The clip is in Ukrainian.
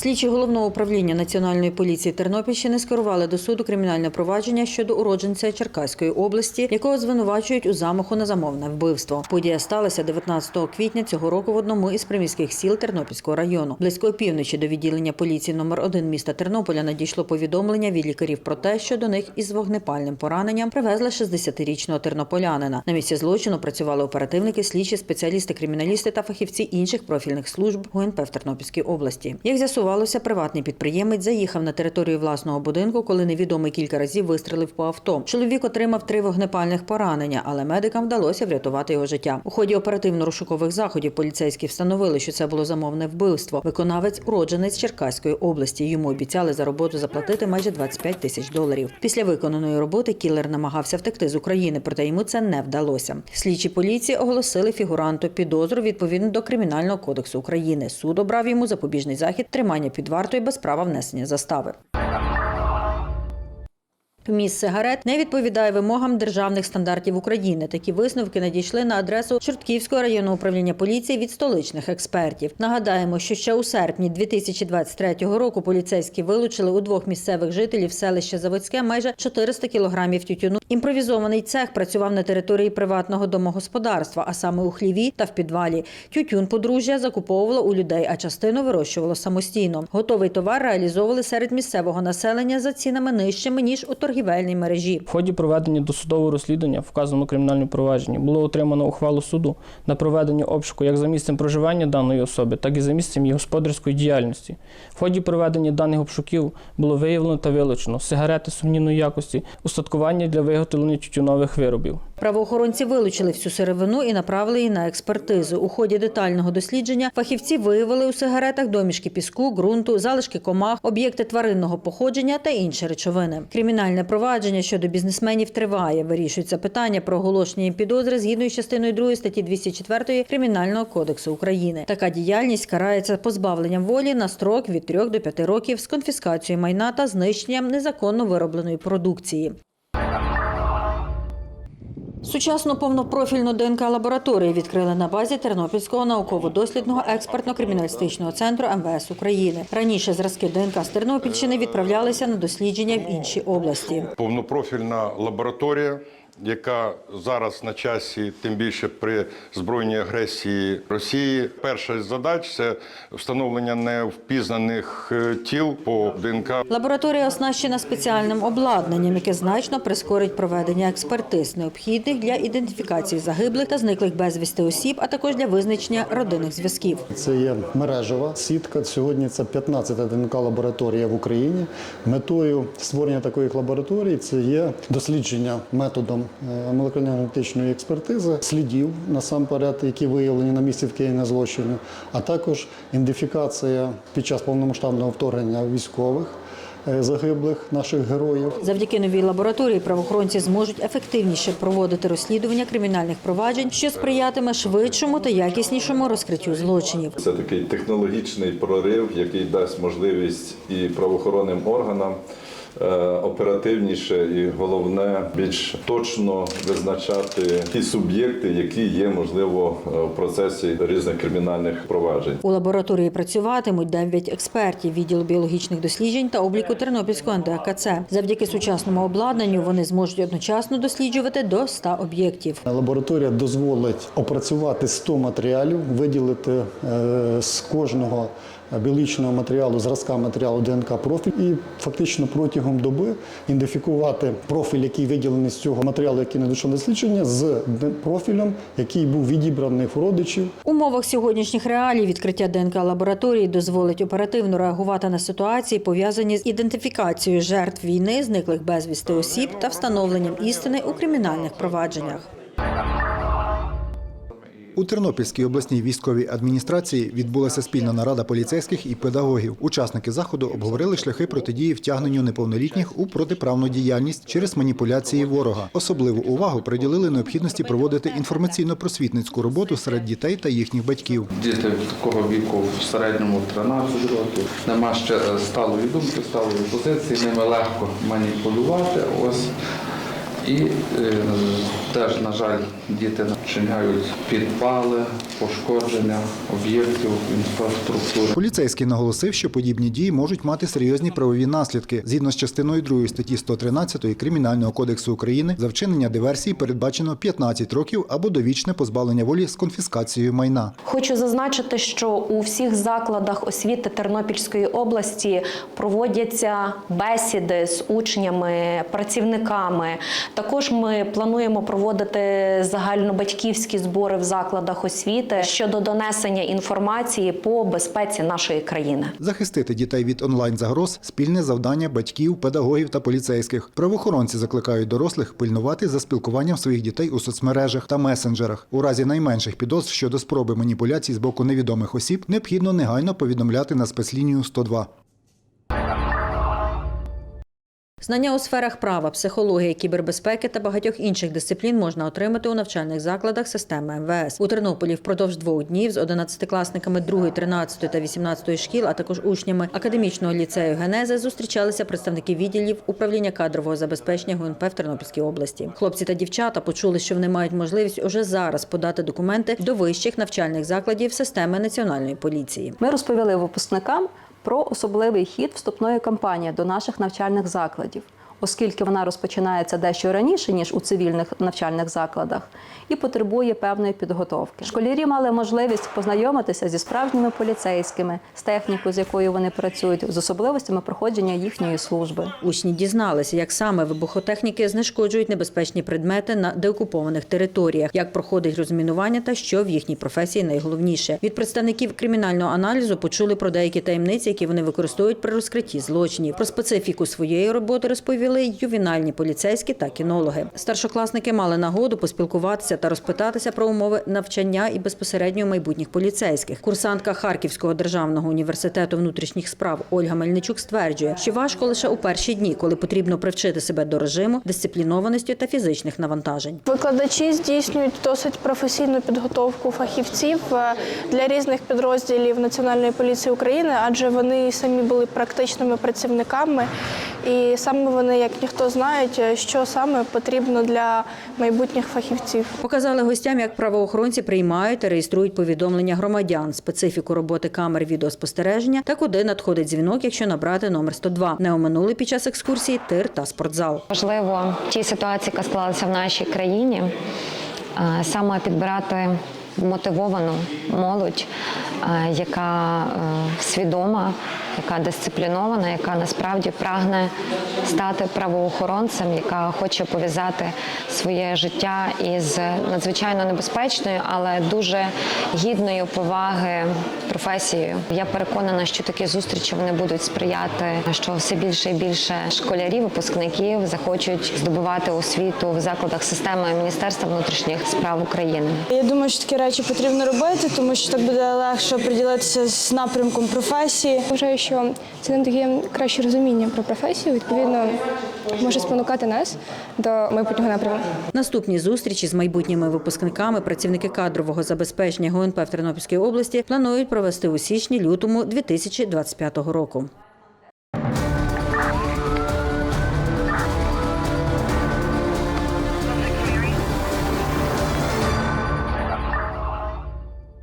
Слідчі головного управління Національної поліції Тернопільщини скерували до суду кримінальне провадження щодо уродженця Черкаської області, якого звинувачують у замаху на замовне вбивство. Подія сталася 19 квітня цього року в одному із приміських сіл Тернопільського району. Близько опівночі до відділення поліції номер 1 міста Тернополя надійшло повідомлення від лікарів про те, що до них із вогнепальним пораненням привезли 60-річного тернополянина. На місці злочину працювали оперативники, слідчі, спеціалісти, криміналісти та фахівці інших профільних служб ГУНП в Тернопільській області. Як з'ясувалося, приватний підприємець заїхав на територію власного будинку, коли невідомий кілька разів вистрелив по авто. Чоловік отримав три вогнепальних поранення, але медикам вдалося врятувати його життя. У ході оперативно-розшукових заходів поліцейські встановили, що це було замовне вбивство. Виконавець уродженець Черкаської області. Йому обіцяли за роботу заплатити майже 25 тисяч доларів. Після виконаної роботи кілер намагався втекти з України, проте йому це не вдалося. Слідчі поліції оголосили фігуранту підозру відповідно до кримінального кодексу України. Суд обрав йому запобіжний захід тримання під вартою без права внесення застави. Вміст сигарет не відповідає вимогам державних стандартів України. Такі висновки надійшли на адресу Чортківського районного управління поліції від столичних експертів. Нагадаємо, що ще у серпні 2023 року поліцейські вилучили у двох місцевих жителів селища Заводське майже 400 кілограмів тютюну. Імпровізований цех працював на території приватного домогосподарства, а саме у хліві та в підвалі. Тютюн подружжя закуповувало у людей, а частину вирощувало самостійно. Готовий товар реалізовували серед місцевого населення за цінами нижчими ніж у торгівельній мережі. В ході проведення досудового розслідування вказаному кримінальному провадженні було отримано ухвалу суду на проведення обшуку як за місцем проживання даної особи, так і за місцем її господарської діяльності. В ході проведення даних обшуків було виявлено та вилучено сигарети сумнівної якості, устаткування для виготовлення тютюнових виробів. Правоохоронці вилучили всю сировину і направили її на експертизу. У ході детального дослідження фахівці виявили у сигаретах домішки піску, ґрунту, залишки комах, об'єкти тваринного походження та інші речовини. Кримінальне провадження щодо бізнесменів триває. Вирішується питання про оголошення підозри згідно із частиною 2 статті 204 Кримінального кодексу України. Така діяльність карається позбавленням волі на строк від 3 до 5 років з конфіскацією майна та знищенням незаконно виробленої продукції. Сучасну повнопрофільну ДНК лабораторію відкрили на базі Тернопільського науково-дослідного експертно-криміналістичного центру МВС України. Раніше зразки ДНК з Тернопільщини відправлялися на дослідження в інші області. повнопрофільна лабораторія, яка зараз на часі, тим більше при збройній агресії Росії. Перша із задач це встановлення невпізнаних е, тіл по ДНК. Лабораторія оснащена спеціальним обладнанням, яке значно прискорить проведення експертиз, необхідних для ідентифікації загиблих та зниклих безвісти осіб, а також для визначення родинних зв'язків. Це є мережева сітка. Сьогодні це 15-та ДНК лабораторія в Україні. Метою створення такої лабораторії це є дослідження методом е, молекулярно-генетичної експертизи слідів насамперед, які виявлені на місці вчинення злочину, а також ідентифікація під час повномасштабного вторгнення військових е, загиблих наших героїв. Завдяки новій лабораторії правоохоронці зможуть ефективніше проводити розслідування кримінальних проваджень, що сприятиме швидшому та якіснішому розкриттю злочинів. Це такий технологічний прорив, який дасть можливість і правоохоронним органам оперативніше і головне більш точно визначати ті суб'єкти, які є можливо е, в процесі різних кримінальних проваджень. У лабораторії працюватимуть 9 експертів відділу біологічних досліджень та обліку Тернопільського НДКЦ. Завдяки сучасному обладнанню вони зможуть одночасно досліджувати до 100 об'єктів. Лабораторія дозволить опрацювати 100 матеріалів, виділити е, з кожного біологічного матеріалу, зразка матеріалу ДНК профіль і фактично протягом доби ідентифікувати профіль, який виділений з цього матеріалу, який надійшов на дослідження, з профілем, який був відібраний в родичів. Умовах сьогоднішніх реалій відкриття ДНК лабораторії дозволить оперативно реагувати на ситуації, пов'язані з ідентифікацією жертв війни, зниклих безвісти осіб та встановленням істини у кримінальних провадженнях. У Тернопільській обласній військовій адміністрації відбулася спільна нарада поліцейських і педагогів. Учасники заходу обговорили шляхи протидії втягненню неповнолітніх у протиправну діяльність через маніпуляції ворога. Особливу увагу приділили необхідності проводити інформаційно-просвітницьку роботу серед дітей та їхніх батьків. Діти такого віку в середньому 13 років. Нема ще е, сталої думки, сталої позиції, ними легко маніпулювати. Ось. І е, теж, на жаль, діти вчиняють підпали, пошкодження об'єктів інфраструктури. Поліцейський наголосив, що подібні дії можуть мати серйозні правові наслідки. Згідно з частиною 2 статті 113 Кримінального кодексу України за вчинення диверсії передбачено 15 років або довічне позбавлення волі з конфіскацією майна. Хочу зазначити, що у всіх закладах освіти Тернопільської області проводяться бесіди з учнями, працівниками. Також ми плануємо проводити загальнобатьківські збори в закладах освіти щодо донесення інформації по безпеці нашої країни. Захистити дітей від онлайн-загроз – спільне завдання батьків, педагогів та поліцейських. Правоохоронці закликають дорослих пильнувати за спілкуванням своїх дітей у соцмережах та месенджерах. У разі найменших підозр щодо спроби маніпуляцій з боку невідомих осіб необхідно негайно повідомляти на спецлінію 102. Знання у сферах права, психології, кібербезпеки та багатьох інших дисциплін можна отримати у навчальних закладах системи МВС. У Тернополі впродовж двох днів з 11-класниками 2, 13 та 18 шкіл, а також учнями академічного ліцею Генези зустрічалися представники відділів управління кадрового забезпечення ГУНП в Тернопільській області. Хлопці та дівчата почули, що вони мають можливість уже зараз подати документи до вищих навчальних закладів системи національної поліції. Ми розповіли випускникам про особливий хід вступної кампанії до наших навчальних закладів, оскільки вона розпочинається дещо раніше ніж у цивільних навчальних закладах, і потребує певної підготовки. Школярі мали можливість познайомитися зі справжніми поліцейськими, з технікою, з якою вони працюють, з особливостями проходження їхньої служби. Учні дізналися, як саме вибухотехніки знешкоджують небезпечні предмети на деокупованих територіях, як проходить розмінування та що в їхній професії найголовніше. Від представників кримінального аналізу почули про деякі таємниці, які вони використовують при розкритті злочинів. Про специфіку своєї роботи розповіли й ювенальні поліцейські та кінологи. Старшокласники мали нагоду поспілкуватися та розпитатися про умови навчання і безпосередньо майбутніх поліцейських. Курсантка Харківського державного університету внутрішніх справ Ольга Мельничук стверджує, що важко лише у перші дні, коли потрібно привчити себе до режиму, дисциплінованості та фізичних навантажень. Викладачі здійснюють досить професійну підготовку фахівців е, для різних підрозділів Національної поліції України, адже вони самі були практичними працівниками, і саме вони, як ніхто, знають, е, що саме потрібно для майбутніх фахівців. Показали гостям, як правоохоронці приймають та реєструють повідомлення громадян, специфіку роботи камер відеоспостереження та куди надходить дзвінок, якщо набрати номер 102. Не оминули під час екскурсії тир та спортзал. Важливо в тій ситуації, яка склалася в нашій країні, саме підбирати мотивовану молодь, е, яка е, свідома, яка дисциплінована, яка насправді прагне стати правоохоронцем, яка хоче пов'язати своє життя із надзвичайно небезпечною, але дуже гідною поваги професією. Я переконана, що такі зустрічі вони будуть сприяти, що все більше і більше школярів, випускників захочуть здобувати освіту в закладах системи Міністерства внутрішніх справ України. Я думаю, що такі речі потрібно робити, тому що так буде легше приділитися з напрямком професії. Вважаю, що це нам дає краще розуміння про професію. Відповідно, може спонукати нас до майбутнього напряму. Наступні зустрічі з майбутніми випускниками працівники кадрового забезпечення ГУНП в Тернопільській області планують провести у січні-лютому 2025 року.